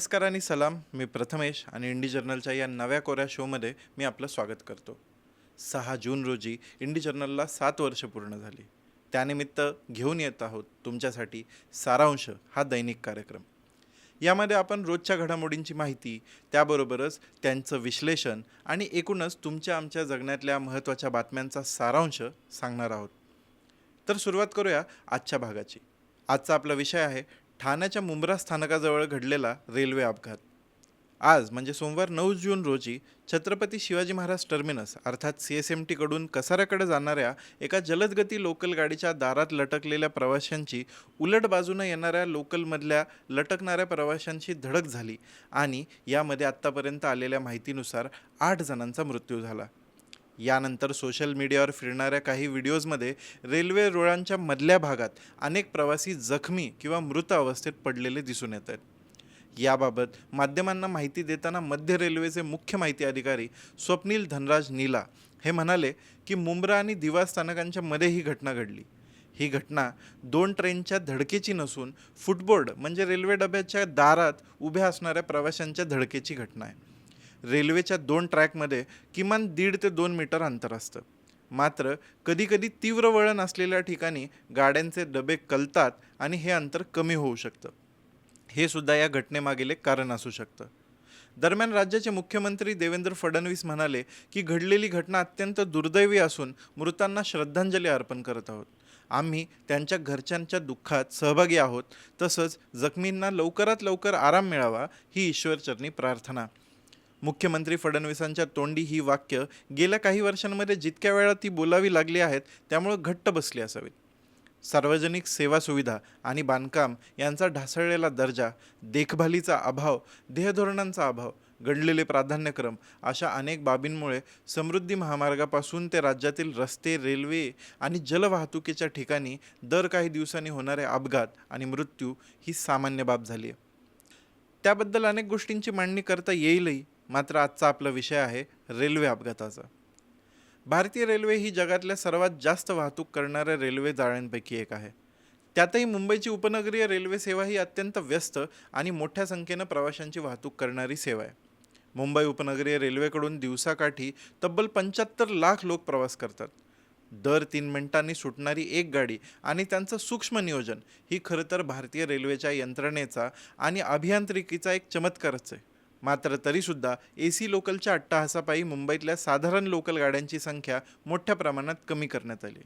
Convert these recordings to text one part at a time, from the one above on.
नमस्कार आणि सलाम. मी प्रथमेश आणि इंडी जर्नलच्या या नव्या कोऱ्या शोमध्ये मी आपलं स्वागत करतो. सहा जून रोजी इंडी जर्नलला सात वर्ष पूर्ण झाली. त्यानिमित्त घेऊन येत आहोत तुमच्यासाठी सारांश हा दैनिक कार्यक्रम. यामध्ये आपण रोजच्या घडामोडींची माहिती त्याबरोबरच त्यांचं विश्लेषण आणि एकूणच तुमच्या आमच्या जगण्यातल्या महत्त्वाच्या बातम्यांचा सारांश सांगणार आहोत. तर सुरुवात करूया आजच्या भागाची. आजचा आपला विषय आहे ठाण्याच्या मुंब्रा स्थानकाजवळ घडलेला रेल्वे अपघात. आज म्हणजे सोमवार नऊ जून रोजी छत्रपती शिवाजी महाराज टर्मिनस अर्थात सी एस एम टीकडून कसाऱ्याकडे जाणाऱ्या एका जलदगती लोकल गाडीच्या दारात लटकलेल्या प्रवाशांची उलट बाजूनं येणाऱ्या लोकलमधल्या लटकणाऱ्या प्रवाशांची धडक झाली आणि यामध्ये आत्तापर्यंत आलेल्या माहितीनुसार आठ जणांचा मृत्यू झाला. यानंतर सोशल मीडियावर फिरणाऱ्या काही व्हिडिओजमध्ये रेल्वे रुळांच्या मधल्या भागात अनेक प्रवासी जखमी किंवा मृत अवस्थेत पडलेले दिसून येत आहेत. याबाबत माध्यमांना माहिती देताना मध्य रेल्वेचे मुख्य माहिती अधिकारी स्वप्नील धनराज नीला हे म्हणाले की मुंब्रा आणि दिवा स्थानकांच्या मध्ये ही घटना घडली. ही घटना दोन ट्रेनच्या धडकेची नसून फुटबोर्ड म्हणजे रेल्वे डब्याच्या दारात उभ्या असणाऱ्या प्रवाशांच्या धडकेची घटना आहे. रेल्वेच्या दोन ट्रॅकमध्ये किमान दीड ते दोन मीटर अंतर असतं. मात्र कधीकधी तीव्र वळण असलेल्या ठिकाणी गाड्यांचे डबे कलतात आणि हे अंतर कमी होऊ शकतं. हे सुद्धा या घटनेमागील एक कारण असू शकतं. दरम्यान राज्याचे मुख्यमंत्री देवेंद्र फडणवीस म्हणाले की घडलेली घटना अत्यंत दुर्दैवी असून मृतांना श्रद्धांजली अर्पण करत आहोत. आम्ही त्यांच्या घरच्यांच्या दुःखात सहभागी आहोत. तसंच जखमींना लवकरात लवकर आराम मिळावा ही ईश्वरचरणी प्रार्थना. मुख्यमंत्री फडणवीसांच्या तोंडी ही वाक्य गेल्या काही वर्षांमध्ये जितक्या वेळा ती बोलावी लागली आहेत त्यामुळं घट्ट बसली असावीत. सार्वजनिक सेवा सुविधा आणि बांधकाम यांचा ढासळलेला दर्जा देखभालीचा अभाव ध्येयधोरणांचा अभाव घडलेले प्राधान्यक्रम अशा अनेक बाबींमुळे समृद्धी महामार्गापासून ते राज्यातील रस्ते रेल्वे आणि जलवाहतुकीच्या ठिकाणी दर काही दिवसांनी होणारे अपघात आणि मृत्यू ही सामान्य बाब झाली आहे. त्याबद्दल अनेक गोष्टींची मांडणी करता येईलही. मात्र आजचा आपला विषय आहे रेल्वे अपघाताचा. भारतीय रेल्वे ही जगातल्या सर्वात जास्त वाहतूक करणाऱ्या रेल्वे जाळ्यांपैकी एक आहे. त्यातही मुंबईची उपनगरीय रेल्वे सेवा ही अत्यंत व्यस्त आणि मोठ्या संख्येनं प्रवाशांची वाहतूक करणारी सेवा आहे. मुंबई उपनगरीय रेल्वेकडून दिवसाकाठी तब्बल पंच्याहत्तर लाख लोक प्रवास करतात. दर तीन मिनिटांनी सुटणारी एक गाडी आणि त्यांचं सूक्ष्म नियोजन ही खरं तर भारतीय रेल्वेच्या यंत्रणेचा आणि अभियांत्रिकीचा एक चमत्कारच आहे. मात्र तरीसुद्धा ए सी लोकलच्या अट्टाहासापायी मुंबईतल्या साधारण लोकल गाड्यांची संख्या मोठ्या प्रमाणात कमी करण्यात आली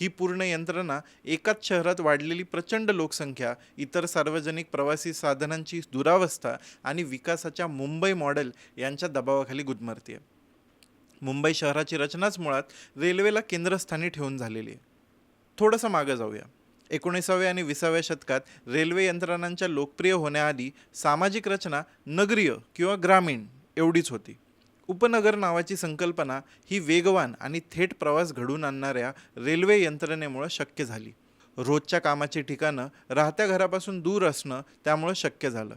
ही पूर्ण यंत्रणा एकाच शहरात वाढलेली प्रचंड लोकसंख्या इतर सार्वजनिक प्रवासी साधनांची दुरावस्था आणि विकासाच्या मुंबई मॉडेल यांच्या दबावाखाली गुदमरते मुंबई शहराची रचनाच मुळात रेल्वेला केंद्रस्थानी ठेवून झालेली आहे. थोडंसं मागं जाऊया. एकोणीसाव्या आणि विसाव्या शतकात रेल्वे यंत्रणांच्या लोकप्रिय होण्याआधी सामाजिक रचना नगरीय किंवा ग्रामीण एवढीच होती. उपनगर नावाची संकल्पना ही वेगवान आणि थेट प्रवास घडून आणणाऱ्या रेल्वे यंत्रणेमुळं शक्य झाली. रोजच्या कामाची ठिकाणं राहत्या घरापासून दूर असणं त्यामुळं शक्य झालं.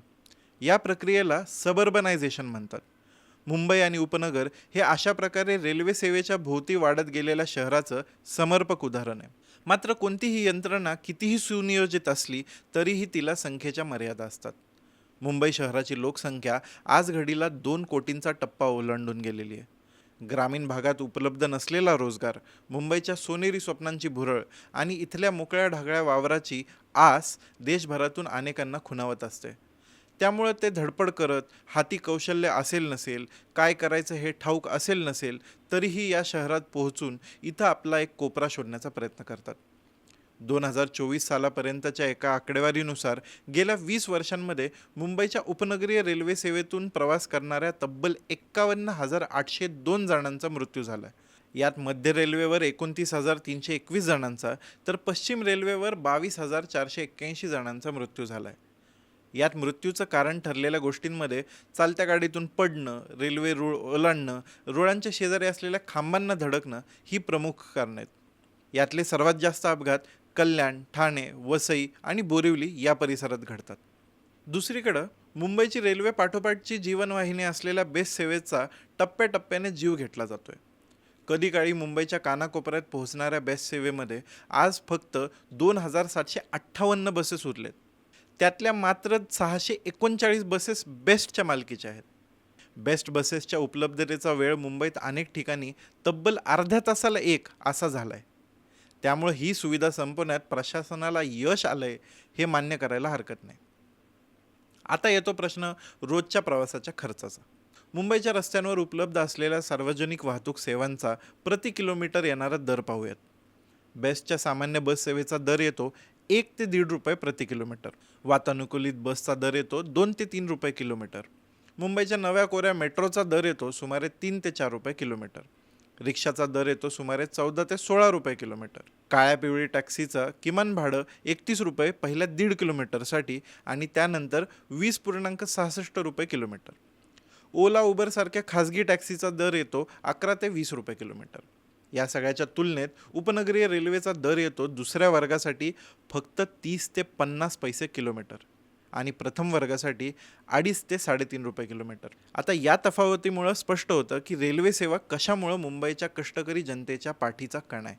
या प्रक्रियेला सबर्बनायझेशन म्हणतात. मुंबई आणि उपनगर हे अशा प्रकारे रेल्वे सेवेच्या भोवती वाढत गेलेल्या शहराचं समर्पक उदाहरण आहे. मात्र कोणतीही यंत्रणा कितीही सुनियोजित असली तरीही तिला संख्येच्या मर्यादा असतात. मुंबई शहराची लोकसंख्या आज घडीला दोन कोटींचा टप्पा ओलांडून गेलेली आहे. ग्रामीण भागात उपलब्ध नसलेला रोजगार मुंबईच्या सोनेरी स्वप्नांची भुरळ आणि इथल्या मोकळ्या ढाकळ्या वावराची आस देशभरातून अनेकांना खुणावत असते. त्यामुळं ते धडपड करत हाती कौशल्य असेल नसेल काय करायचं हे ठाऊक असेल नसेल तरीही या शहरात पोहोचून इथं आपला एक कोपरा शोधण्याचा प्रयत्न करतात. दोन हजार चोवीस सालापर्यंतच्या एका आकडेवारीनुसार गेल्या वीस वर्षांमध्ये मुंबईच्या उपनगरीय रेल्वे सेवेतून प्रवास करणाऱ्या तब्बल एक्कावन्न हजार आठशे दोन जणांचा मृत्यू झाला यात मध्य रेल्वेवर एकोणतीस हजार तीनशे एकवीस जणांचा तर पश्चिम रेल्वेवर बावीस हजार चारशे एक्क्याऐंशी जणांचा मृत्यू झाला आहे यात मृत्यूचं कारण ठरलेल्या गोष्टींमध्ये चालत्या गाडीतून पडणं रेल्वे रुळ ओलांडणं रुळांच्या शेजारी असलेल्या खांबांना धडकणं ही प्रमुख कारणं आहेत. यातले सर्वात जास्त अपघात कल्याण ठाणे वसई आणि बोरिवली या परिसरात घडतात. दुसरीकडं मुंबईची रेल्वे पाठोपाठची जीवनवाहिनी असलेल्या बेस्ट सेवेचा टप्प्याटप्प्याने जीव घेतला जातोय. कधी काळी मुंबईच्या कानाकोपऱ्यात पोहोचणाऱ्या बेस्ट सेवेमध्ये आज फक्त दोन हजार सातशे अठ्ठावन्न बसेस उरलेत. त्यातल्या मात्र सहाशे एकोणचाळीस बसेस बेस्टच्या मालकीच्या आहेत. बेस्ट बसेसच्या उपलब्धतेचा वेळ मुंबईत अनेक ठिकाणी तब्बल अर्ध्या तासाला एक असा झाला आहे त्यामुळे ही सुविधा संपवण्यात प्रशासनाला यश आलंय हे मान्य करायला हरकत नाही. आता येतो प्रश्न रोजच्या प्रवासाच्या खर्चाचा. मुंबईच्या रस्त्यांवर उपलब्ध असलेल्या सार्वजनिक वाहतूक सेवांचा प्रति किलोमीटर येणारा दर पाहूयात. बेस्टच्या सामान्य बस सेवेचा दर येतो एक ते दीड रुपये प्रति किलोमीटर. वातानुकूलित बसचा दर येतो दोन ते तीन रुपये किलोमीटर. मुंबईच्या नव्या कोऱ्या मेट्रोचा दर येतो सुमारे तीन ते चार रुपये किलोमीटर. रिक्षाचा दर येतो सुमारे चौदा ते सोळा रुपये किलोमीटर. काळ्या पिवळी टॅक्सीचं किमान भाडं एकतीस रुपये पहिल्या दीड किलोमीटरसाठी आणि त्यानंतर वीस पूर्णांक सहासष्ट रुपये किलोमीटर. ओला उबरसारख्या खाजगी टॅक्सीचा दर येतो अकरा ते वीस रुपये किलोमीटर. या सगळ्याच्या तुलनेत उपनगरीय रेल्वेचा दर येतो दुसऱ्या वर्गासाठी फक्त तीस ते पन्नास पैसे किलोमीटर आणि प्रथम वर्गासाठी अडीच ते साडेतीन रुपये किलोमीटर. आता या तफावतीमुळं स्पष्ट होतं की रेल्वे सेवा कशामुळं मुंबईच्या कष्टकरी जनतेच्या पाठीचा कण आहे.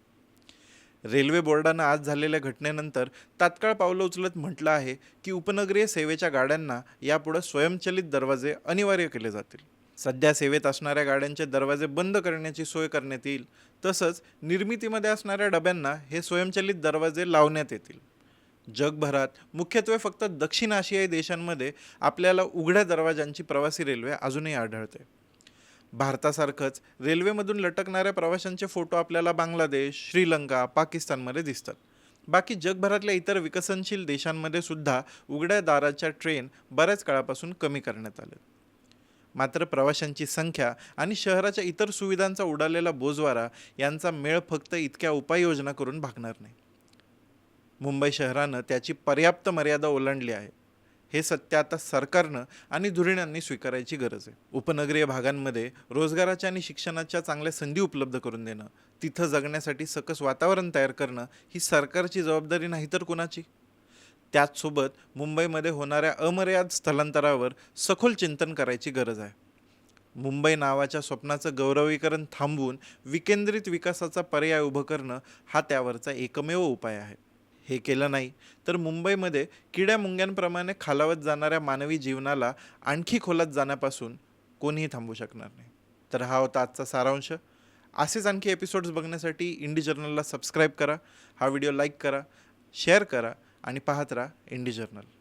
रेल्वे बोर्डानं आज झालेल्या घटनेनंतर तात्काळ पावलं उचलत म्हटलं आहे की उपनगरीय सेवेच्या गाड्यांना यापुढं स्वयंचलित दरवाजे अनिवार्य केले जातील. सध्या सेवेत असणाऱ्या गाड्यांचे दरवाजे बंद करण्याची सोय करण्यात येईल. तसंच निर्मितीमध्ये असणाऱ्या डब्यांना हे स्वयंचलित दरवाजे लावण्यात येतील. जगभरात मुख्यत्वे फक्त दक्षिण आशियाई देशांमध्ये आपल्याला उघड्या दरवाजांची प्रवासी रेल्वे अजूनही आढळते. भारतासारखंच रेल्वेमधून लटकणाऱ्या प्रवाशांचे फोटो आपल्याला बांगलादेश श्रीलंका पाकिस्तानमध्ये दिसतात. बाकी जगभरातल्या इतर विकसनशील देशांमध्ये सुद्धा उघड्या दाराच्या ट्रेन बऱ्याच काळापासून कमी करण्यात आल्या मात्र प्रवाशांची संख्या आणि शहराच्या इतर सुविधांचा उडालेला बोजवारा यांचा मेळ फक्त इतक्या उपाययोजना करून भागणार नाही. मुंबई शहरानं त्याची पर्याप्त मर्यादा ओलांडली आहे. हे सत्य आता सरकारनं आणि धुरीणांनी स्वीकारायची गरज आहे. उपनगरीय भागांमध्ये रोजगाराच्या आणि शिक्षणाच्या चांगल्या संधी उपलब्ध करून देणं तिथं जगण्यासाठी सकस वातावरण तयार करणं ही सरकारची जबाबदारी नाही तर कुणाची? त्याचसोबत मुंबईमध्ये होणाऱ्या अमर्याद स्थलांतरावर सखोल चिंतन करायची गरज आहे. मुंबई नावाच्या स्वप्नाचं गौरवीकरण थांबवून विकेंद्रित विकासाचा पर्याय उभं करणं हा त्यावरचा एकमेव उपाय आहे. हे केलं नाही तर मुंबईमध्ये किड्या मुंग्यांप्रमाणे खालावत जाणाऱ्या मानवी जीवनाला आणखी खोलात जाण्यापासून कोणीही थांबू शकणार नाही. तर हा होता आजचा सारांश. असेच आणखी एपिसोड्स बघण्यासाठी इंडी जर्नलला सबस्क्राईब करा. हा व्हिडिओ लाईक करा शेअर करा आणि पाहत राहा इंडी जर्नल